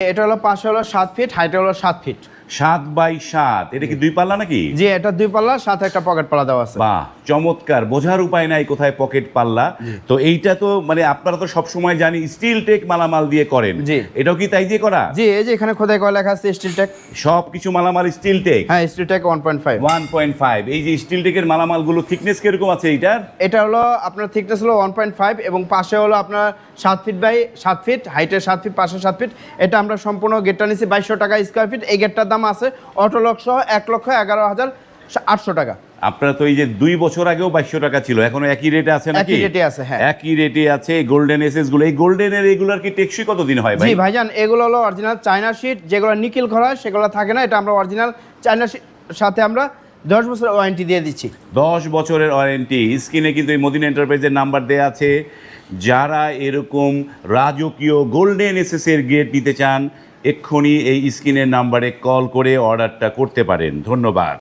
এটা হলো পাশে হলো সাত ফিট হাইট হলো সাত ফিট সাত বাই সাত এটা কি দুই পাল্লা নাকি? জি এটা দুই পাল্লা সাথে একটা পকেট পাল্লা দেওয়া আছে। বাহ চমৎকার বোঝার উপায় নাই কোথায় পকেট পাল্লা। তো এইটা তো মানে আপনারা তো সব সময় জানি স্টিল টেক মালামাল দিয়ে করেন। জি। এটাও কি তাই দিয়ে করা? জি এই যে এখানে খোদাই করা লেখা আছে স্টিল টেক সব কিছু মালামাল স্টিল টেক হ্যাঁ steel tech one point five one point five এই যে স্টিল টেকের মালামালগুলো থিকনেস কীরকম আছে এইটার? এটা হলো আপনার থিকনেস হলো ওয়ান পয়েন্ট ফাইভ এবং পাশে হলো আপনার সাত ফিট বাই সাত ফিট হাইটের সাত ফিট পাশে সাত ফিট এটা আমরা সম্পূর্ণ গেটটা নিচ্ছি বাইশশো টাকা স্কোয়ার ফিট এই গেটটার দাম আছে অটো লক্ষ এক লক্ষ এগারো হাজার আটশো টাকা। আপনারা তো এই যে দুই বছর আগেও বাইশশো টাকা ছিল এখনও একই রেটে আছে নাকি? একই রেটে আছে, হ্যাঁ। একই রেটে আছে গোল্ডেন এসএসগুলো এই গোল্ডেনের এগুলার কি টেকসই কতদিন হয় ভাই? ভাইজান এগুলো হলো অরিজিনাল চায়না শিট যেগুলো নিকেল করা হয় সেগুলো থাকে না এটা আমরা অরিজিনাল চায়না শিট সাথে আমরা দশ বছরের ওয়ারেন্টি দিয়ে দিচ্ছি। দশ বছরের ওয়ারেন্টি স্ক্রিনে কিন্তু এই মদিন এন্টারপ্রাইজের নাম্বার দেওয়া আছে। যারা এরকম রাজকীয় গোল্ডেন এস এর গেট নিতে চান, এক্ষুনি এই স্ক্রিনের নাম্বারে কল করে অর্ডারটা করতে পারেন। ধন্যবাদ।